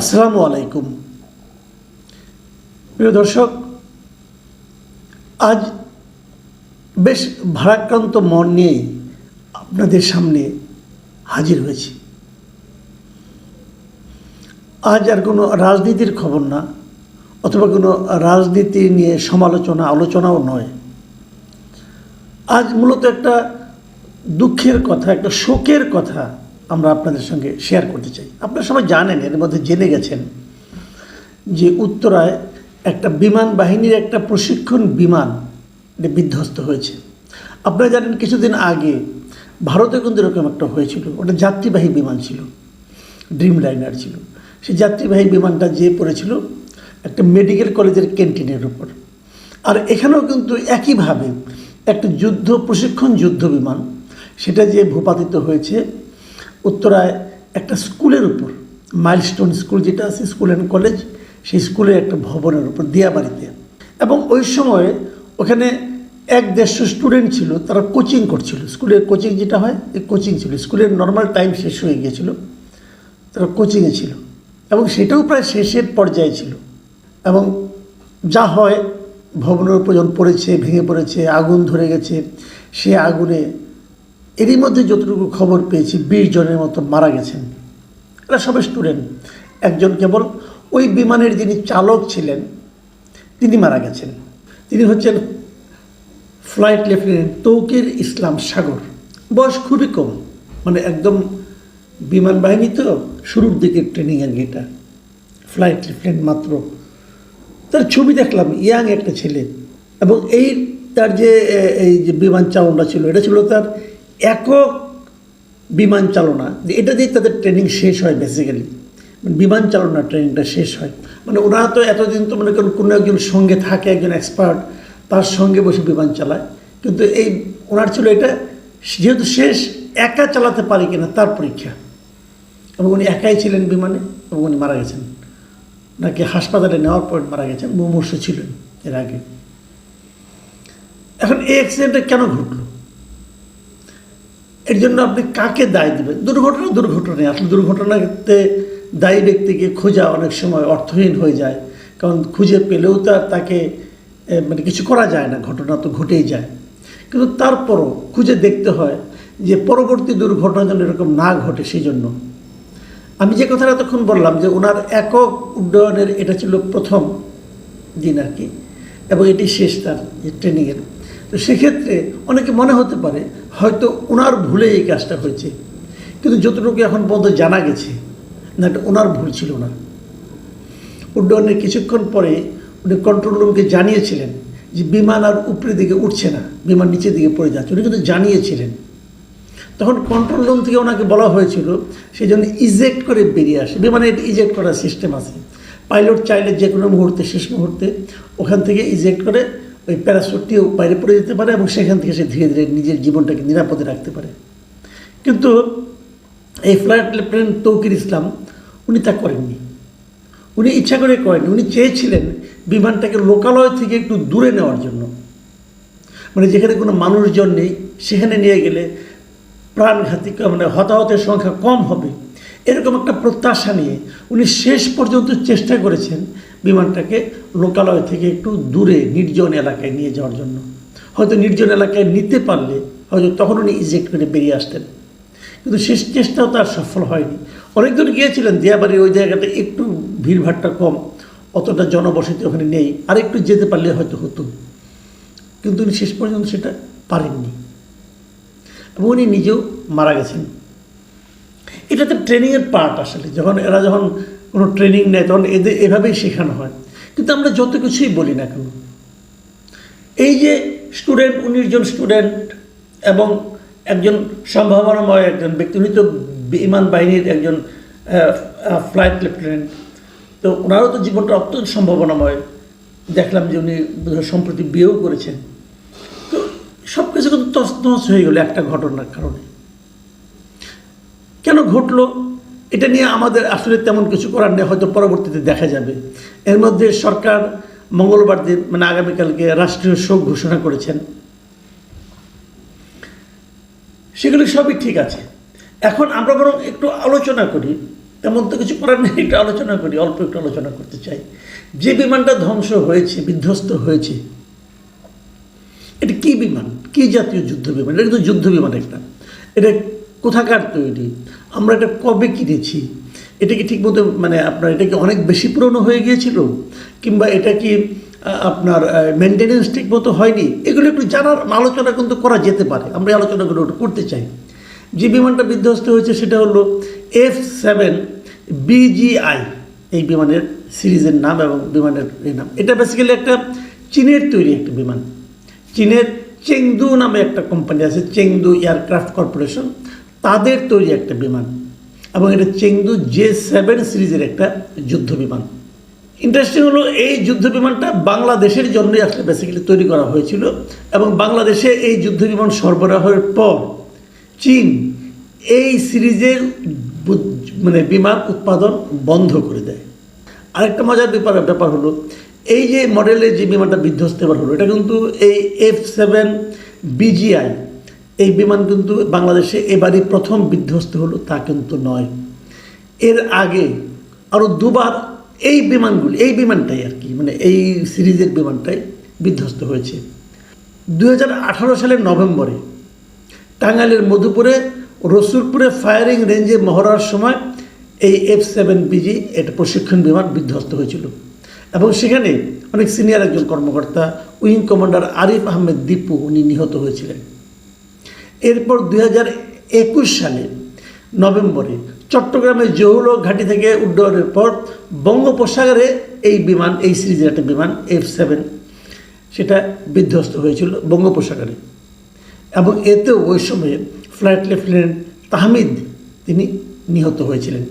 আসসালামু আলাইকুম। প্রিয় দর্শক, আজ বেশ ভারাক্রান্ত মন নিয়েই আপনাদের সামনে হাজির হয়েছি। আজ আর কোনো রাজনীতির খবর না, অথবা কোনো রাজনীতি নিয়ে সমালোচনা, আলোচনাও নয়। আজ মূলত একটা দুঃখের কথা, একটা শোকের কথা আমরা আপনাদের সঙ্গে শেয়ার করতে চাই। আপনারা সবাই জানেন, এর মধ্যে জেনে গেছেন যে উত্তরায় একটা বিমান বাহিনীর একটা প্রশিক্ষণ বিমান বিধ্বস্ত হয়েছে। আপনারা জানেন, কিছুদিন আগে ভারতে কিন্তু এরকম একটা হয়েছিল। ওটা যাত্রীবাহী বিমান ছিল ড্রিম লাইনার ছিল। সেই যাত্রীবাহী বিমানটা যে পড়েছিল একটা মেডিকেল কলেজের ক্যান্টিনের উপর। আর এখানেও কিন্তু একইভাবে একটা যুদ্ধ, প্রশিক্ষণ যুদ্ধ বিমান, সেটা যে ভূপাতিত হয়েছে উত্তরায় একটা স্কুলের উপর, মাইলস্টোন স্কুল যেটা আছে, স্কুল অ্যান্ড কলেজ, সেই স্কুলের একটা ভবনের উপর, দিয়াবাড়িতে। এবং ওই সময় ওখানে এক দেড়শো স্টুডেন্ট ছিল, তারা কোচিং করছিল। স্কুলের কোচিং যেটা হয়, এই কোচিং ছিল। স্কুলের নর্মাল টাইম শেষ হয়ে গিয়েছিল, তারা কোচিংয়ে ছিল। এবং সেটাও প্রায় শেষের পর্যায়ে ছিল। এবং যা হয়, ভবনের উপর যখন পড়েছে, ভেঙে পড়েছে, আগুন ধরে গেছে, সে আগুনে এরই মধ্যে যতটুকু খবর পেয়েছি, বিশ জনের মতো মারা গেছেন। এরা সবাই স্টুডেন্ট। একজন কেবল ওই বিমানের যিনি চালক ছিলেন, তিনি মারা গেছেন। তিনি হচ্ছেন ফ্লাইট লেফটেন্যান্ট তৌকির ইসলাম সাগর। বয়স খুবই কম মানে একদম বিমান বাহিনী তো, শুরুর দিকে ট্রেনিং আর এটা ফ্লাইট লেফটেন্যান্ট মাত্র। তার ছবি দেখলাম, ইয়াং একটা ছেলে। এবং এই তার যে এই যে বিমান চালনা ছিল, এটা ছিল তার একক বিমান চালনা এটা দিয়ে তাদের ট্রেনিং শেষ হয় বেসিক্যালি বিমান চালনা ট্রেনিংটা শেষ হয়। মানে ওরা তো এতদিন তো মনে করেন কোনো একজন সঙ্গে থাকে, একজন এক্সপার্ট তার সঙ্গে বসে বিমান চালায়। কিন্তু এই ওনার ছিল এটা যেহেতু শেষ, একা চালাতে পারি কিনা তার পরীক্ষা। এবং উনি একাই ছিলেন বিমানে এবং উনি মারা গেছেন। নাকি হাসপাতালে নেওয়ার পর মারা গেছেন, মুমূর্ষ ছিলেন এর আগে। এখন এই অ্যাক্সিডেন্টটা কেন ঘটলো? এর জন্য আপনি কাকে দায় দেবেন? দুর্ঘটনা দুর্ঘটনায়। আসলে দুর্ঘটনাতে দায়ী ব্যক্তিকে খোঁজা অনেক সময় অর্থহীন হয়ে যায়। কারণ খুঁজে পেলেও তো আর তাকে মানে কিছু করা যায় না। ঘটনা তো ঘটেই যায়। কিন্তু তারপরও খুঁজে দেখতে হয় যে পরবর্তী দুর্ঘটনা যেন এরকম না ঘটে সেই জন্য আমি যে কথাটা তখন বললাম যে ওনার একক উড্ডয়নের এটা ছিল প্রথম দিন আর কি। এবং এটি শেষ তার ট্রেনিংয়ের তো সেক্ষেত্রে অনেকে মনে হতে পারে, হয়তো ওনার ভুলে এই কাজটা হয়েছে। কিন্তু যতটুকু এখন পর্যন্ত জানা গেছে, না, এটা ওনার ভুল ছিল না। উড্ডয়নের কিছুক্ষণ পরে উনি কন্ট্রোল রুমকে জানিয়েছিলেন যে বিমান আর উপরের দিকে উঠছে না, বিমান নিচের দিকে পড়ে যাচ্ছে। উনি কিন্তু জানিয়েছিলেন। তখন কন্ট্রোল রুম থেকে ওনাকে বলা হয়েছিল সেই জন্য ইজেক্ট করে বেরিয়ে আসে। বিমানে ইজেক্ট করার সিস্টেম আছে। পাইলট চাইলে যে কোনো মুহূর্তে, শেষ মুহূর্তে ওখান থেকে ইজেক্ট করে ওই প্যারাসুটটিও বাইরে পড়ে যেতে পারে এবং সেখান থেকে সে ধীরে ধীরে নিজের জীবনটাকে নিরাপদে রাখতে পারে। কিন্তু এই ফ্লাইট লেফটেন্যান্ট তৌকির ইসলাম, উনি তা করেননি। উনি ইচ্ছা করে করেননি। উনি চেয়েছিলেন বিমানটাকে লোকালয় থেকে একটু দূরে নেওয়ার জন্য। মানে যেখানে কোনো মানুষজন নেই, সেখানে নিয়ে গেলে প্রাণঘাতী মানে হতাহতের সংখ্যা কম হবে। এরকম একটা প্রত্যাশা নিয়ে উনি শেষ পর্যন্ত চেষ্টা করেছেন বিমানটাকে লোকালয় থেকে একটু দূরে, নির্জন এলাকায় নিয়ে যাওয়ার জন্য। হয়তো নির্জন এলাকায় নিতে পারলে হয়তো তখন উনি ইজেক্ট করে বেরিয়ে আসতেন। কিন্তু শেষ চেষ্টাও তার সফল হয়নি। অনেকজন গিয়েছিলেন দিয়াবাড়ি ওই জায়গাটা একটু ভিড়ভাড়টা কম, অতটা জনবসতি ওখানে নেই আর একটু যেতে পারলে হয়তো হতো। কিন্তু উনি শেষ পর্যন্ত সেটা পারেননি। এবং উনি নিজেও মারা গেছেন। এটা তো ট্রেনিংয়ের পার্ট আসলে। যখন এরা যখন কোনো ট্রেনিং নেয়, তখন এদের এভাবেই শেখানো হয়। কিন্তু আমরা যত কিছুই বলি না কেন, এই যে স্টুডেন্ট, উনিশ জন স্টুডেন্ট এবং একজন সম্ভাবনাময় একজন ব্যক্তি, উনি তো বিমান বাহিনীর একজন ফ্লাইট লেফটেন্যান্ট তো ওনারও তো জীবনটা অত্যন্ত সম্ভাবনাময়। দেখলাম যে উনি সম্প্রতি বিয়েও করেছেন। তো সব কিছু কিন্তু তছনছ হয়ে গেলো একটা ঘটনার কারণে। ঘটলো, এটা নিয়ে আমাদের আসলে তেমন কিছু করার নেই, হয়তো পরবর্তীতে দেখা যাবে। এর মধ্যে সরকার মঙ্গলবার দিন মানে আগামীকালকে রাষ্ট্রীয় শোক ঘোষণা করেছেন। সেগুলি সবই ঠিক আছে। এখন আমরা বরং একটু আলোচনা করি, তেমন তো কিছু করার নেই, একটু আলোচনা করি, অল্প একটু আলোচনা করতে চাই। যে বিমানটা ধ্বংস হয়েছে, বিধ্বস্ত হয়েছে, এটা কি বিমান? কি জাতীয় যুদ্ধ বিমান? এটা কিন্তু যুদ্ধ বিমান একটা। এটা কোথাকার তৈরি? আমরা এটা কবে কিনেছি? এটা কি ঠিকমতো মানে আপনার এটা কি অনেক বেশি পুরনো হয়ে গিয়েছিল? কিংবা এটা কি আপনার মেনটেনেন্স ঠিক মতো হয়নি? এগুলো একটু জানার, আলোচনা কিন্তু করা যেতে পারে। আমরা আলোচনাগুলো করতে চাই। যে বিমানটা বিধ্বস্ত হয়েছে সেটা হলো এফ সেভেন বিজিআই এই বিমানের সিরিজের নাম এবং বিমানের নাম। এটা বেসিক্যালি একটা চীনের তৈরি একটা বিমান। চীনের চেংদু নামে একটা কোম্পানি আছে, চেংদু এয়ারক্রাফট কর্পোরেশন। তাদের তৈরি একটা বিমান এবং এটা চেংদু জে সেভেন সিরিজের একটা যুদ্ধ বিমান। ইন্টারেস্টিং হলো, এই যুদ্ধ বিমানটা বাংলাদেশের জন্যই আসলে বেসিক্যালি তৈরি করা হয়েছিল এবং বাংলাদেশে এই যুদ্ধ বিমান সরবরাহের পর চীন এই সিরিজের মানে বিমান উৎপাদন বন্ধ করে দেয়। আরেকটা মজার ব্যাপার ব্যাপার হলো, এই যে মডেলের যে বিমানটা বিধ্বস্ত হলো, এটা কিন্তু এই এফ সেভেন বিজিআই এই বিমান কিন্তু বাংলাদেশে এবারই প্রথম বিধ্বস্ত হলো, তা কিন্তু নয়। এর আগে আরও দুবার এই বিমানগুলি, এই বিমানটাই আর কি মানে এই সিরিজের বিমানটাই বিধ্বস্ত হয়েছে। দু হাজার আঠারো সালের নভেম্বরে টাঙ্গাইলের মধুপুরে রসুলপুরে ফায়ারিং রেঞ্জে মহড়ার সময় এই এফ সেভেন বিজি, এটা প্রশিক্ষণ বিমান বিধ্বস্ত হয়েছিল। এবং সেখানে অনেক সিনিয়র একজন কর্মকর্তা, উইং কমান্ডার আরিফ আহমেদ দীপু, উনি নিহত হয়েছিলেন। এরপর দুই একুশ সালে নভেম্বরে চট্টগ্রামের জহুলো ঘাঁটি থেকে উড্ডয়নের পর বঙ্গোপসাগরে এই বিমান, এই সিরিজের একটা বিমান এফ সেভেন সেটা বিধ্বস্ত হয়েছিল বঙ্গোপসাগরে। এবং এতেও ওই সময়ে ফ্লাইট লেফটেন্যান্ট তাহমিদ তিনি নিহত হয়েছিলেন।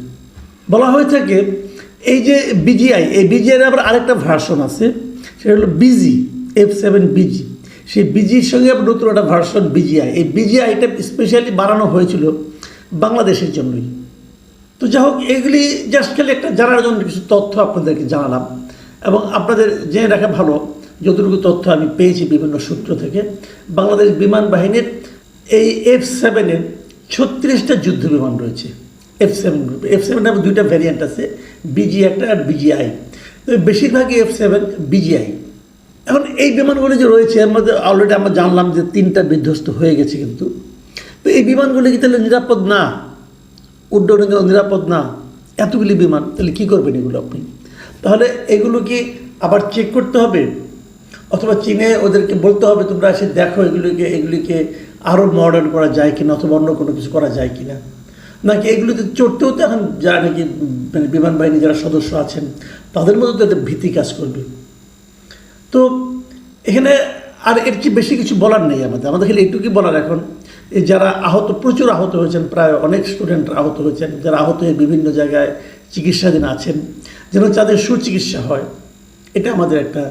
বলা হয়ে থাকে এই যে বিজিআই এই বিজিআই আবার আরেকটা ভার্সন আছে, সেটা হলো বিজি এফ সেভেন বিজি সেই বিজির সঙ্গে নতুন একটা ভার্সন বিজিআই। এই বিজিআইটা স্পেশালি বানানো হয়েছিল বাংলাদেশের জন্যই। তো যাই হোক, এগুলি জাস্ট খালি একটা জানার জন্য কিছু তথ্য আপনাদেরকে জানালাম। এবং আপনাদের জেনে রাখা ভালো, যতটুকু তথ্য আমি পেয়েছি বিভিন্ন সূত্র থেকে, বাংলাদেশ বিমান বাহিনীর এই এফ সেভেনের ছত্রিশটা যুদ্ধ বিমান রয়েছে। এফ সেভেন গ্রুপে এফ সেভেনের দুইটা ভ্যারিয়েন্ট আছে, বিজি একটা আর বিজিআই। তো বেশিরভাগই এফ সেভেন বিজিআই। এখন এই বিমানগুলি যে রয়েছে, এর মধ্যে অলরেডি আমরা জানলাম যে তিনটা বিধ্বস্ত হয়ে গেছে কিন্তু। তো এই বিমানগুলি কি তাহলে নিরাপদ না? উড্ডয়নের জন্য নিরাপদ না? এতগুলি বিমান, তাহলে কী করবেন এগুলো আপনি? তাহলে এগুলো কি আবার চেক করতে হবে? অথবা চীনে ওদেরকে বলতে হবে, তোমরা এসে দেখো এগুলিকে এগুলিকে আরও মডার্ন করা যায় কিনা, অথবা অন্য কোনো কিছু করা যায় কিনা? নাকি এগুলিতে চড়তেও তো এখন যা নাকি মানে বিমান বাহিনী যারা সদস্য আছেন, তাদের মধ্যে তো একটা ভীতি কাজ করবে। তো এখানে আর এর কি বেশি কিছু বলার নেই আমাদের। আমাদের এখানে এইটুকুই বলার এখন। এই যারা আহত, প্রচুর আহত হয়েছেন, প্রায় অনেক স্টুডেন্ট আহত হয়েছেন, যারা আহত হয়ে বিভিন্ন জায়গায় চিকিৎসাধীন আছেন, যেন তাদের সুচিকিৎসা হয়, এটা আমাদের একটা